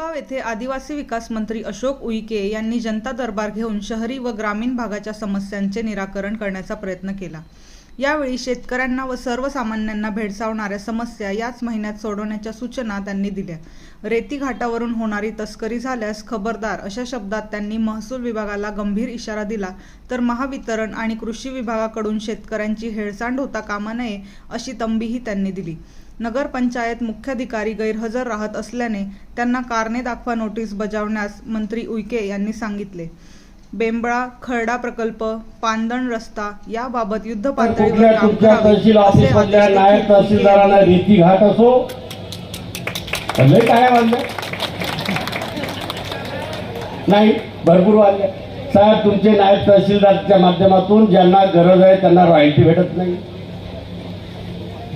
कोपरगाव येथे आदिवासी विकास मंत्री अशोक उईके यांनी जनता दरबार घेऊन शहरी व ग्रामीण भागाच्या समस्यांचे निराकरण करण्याचा प्रयत्न केला. यावेळी शेतकऱ्यांना व सर्वसामान्यांना भेडसावणाऱ्या समस्या याच महिन्यात सोडवण्याच्या सूचना त्यांनी दिल्या. रेती घाटावरून होणारी तस्करी झाल्यास खबरदार अशा शब्दात त्यांनी महसूल विभागाला गंभीर इशारा दिला तर महावितरण आणि कृषी विभागाकडून शेतकऱ्यांची हेळसांड होता कामा नये अशी तंबीही त्यांनी दिली. नगरपंचायत मुख्याधिकारी गैरहजर राहत असल्याने त्यांना कारणे दाखवा नोटीस बजावण्यास मंत्री उईके यांनी सांगितले. बेंबळा खरडा प्रकल्प पांदण रस्ता याबाबत युद्ध पातळीवर काम करावे नाही भरपूर वाढले साहेब तुमचे नायब तहसीलदारच्या माध्यमातून ज्यांना गरज आहे त्यांना रॉयल्टी भेटत नाही.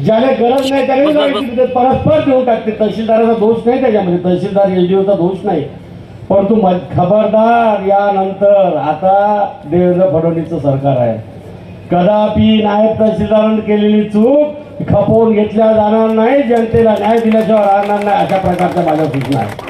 ज्याला गरज नाही त्याला परस्पर देऊन टाकते. तहसीलदाराचा दोष नाही त्याच्यामध्ये. तहसीलदार एसडीओचा दोष नाही. परंतु खबरदार यानंतर आता देवेंद्र फडणवीसचं सरकार आहे. कदापि नायब तहसीलदारांनी केलेली चूक खपवून घेतल्या जाणार नाही. जनतेला न्याय दिल्याशिवाय राहणार नाही अशा प्रकारच्या माझ्या सूचना आहेत.